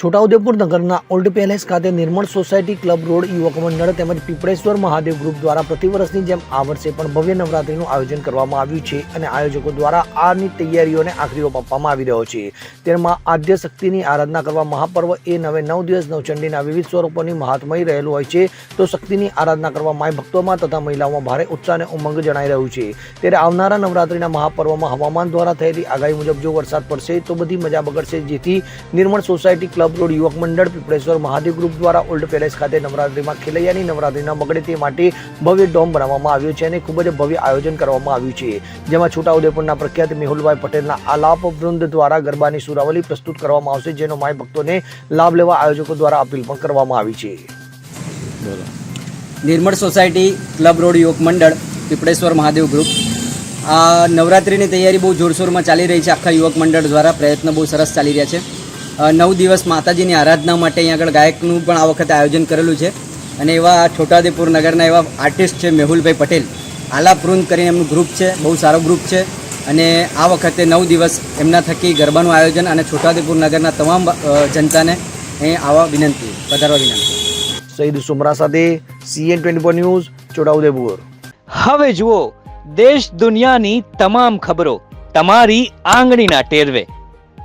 છોટાઉદેપુર નગરના old palace ખાતે નિર્મળ society club road યુવક મંડળ તેમજ પીપળેશ્વર મહાદેવ ગ્રુપ દ્વારા પ્રતિવર્ષની જેમ આ વર્ષે પણ ભવ્ય નવરાત્રીનું આયોજન કરવામાં આવ્યું છે અને આયોજકો દ્વારા આની તૈયારીઓને આખરી ઓપ આપવામાં આવી રહ્યો છે. તેમાં આદ્ય શક્તિની આરાધના કરવા મહાપર્વ એ નવે નવ દિવસ નવચંડીના વિવિધ સ્વરૂપોની મહાત્મય રહેલું હોય છે. તો શક્તિની આરાધના કરવા માય ભક્તોમાં તથા મહિલાઓમાં ભારે ઉત્સાહ અને ઉમંગ જણાઈ રહ્યું છે. ત્યારે આવનારા નવરાત્રીના મહાપર્વમાં હવામાન દ્વારા થયેલી આગાહી મુજબ જો વરસાદ પડશે તો બધી મજા બગડશે. જેથી નિર્મળ સોસાયટી ક્લબ રોડ યુવક મંડળ પીપળેશ્વર મહાદેવ ગ્રુપ દ્વારા ઓલ્ડ પેલેસ ખાતે નવરાત્રિમાં ખેલૈયાની નવરાત્રિના મગડતી માટે ભવ્ય ડોમ બનાવવામાં આવ્યો છે અને ખૂબ જ ભવ્ય આયોજન કરવામાં આવ્યું છે. જેમાં છોટાઉદેપુરના પ્રખ્યાત મેહુલભાઈ પટેલના આલાપ વૃંદ દ્વારા ગરબાની સુરાવલી પ્રસ્તુત કરવામાં આવશે, જેનો માય ભક્તોને લાભ લેવા આયોજકો દ્વારા અપીલ પણ કરવામાં આવી છે. નિર્મળ સોસાયટી ક્લબ રોડ યુવક મંડળ, પીપળેશ્વર મહાદેવ ગ્રુપ. આ નવરાત્રિની તૈયારી બહુ જોરશોરમાં ચાલી રહી છે. આખા યુવક મંડળ દ્વારા પ્રયત્ન બહુ સરસ ચાલી રહ્યા છે. નવ દિવસ માતાજીની આરાધના માટે અહીંયા આગળ ગાયકનું પણ આ વખતે આયોજન કરેલું છે. અને એવા છોટાદેપુર નગરના એવા આર્ટિસ્ટ છે મેહુલભાઈ પટેલ. આલાપૃંદ કરીને એમનું ગ્રુપ છે બહુ સારો ગ્રુપ છે. અને આ વખતે નવ દિવસ એમના થકી ગરબાનું આયોજન અને છોટાદેપુર નગરના તમામ જનતાને અહીં આવવા વિનંતી વધારવા વિનંતી. સઈદ સુમરા સાથે CN twenty four news Chhota Udepur. હવે જુઓ દેશ દુનિયાની તમામ ખબરો તમારી આંગળીના ટેરવે.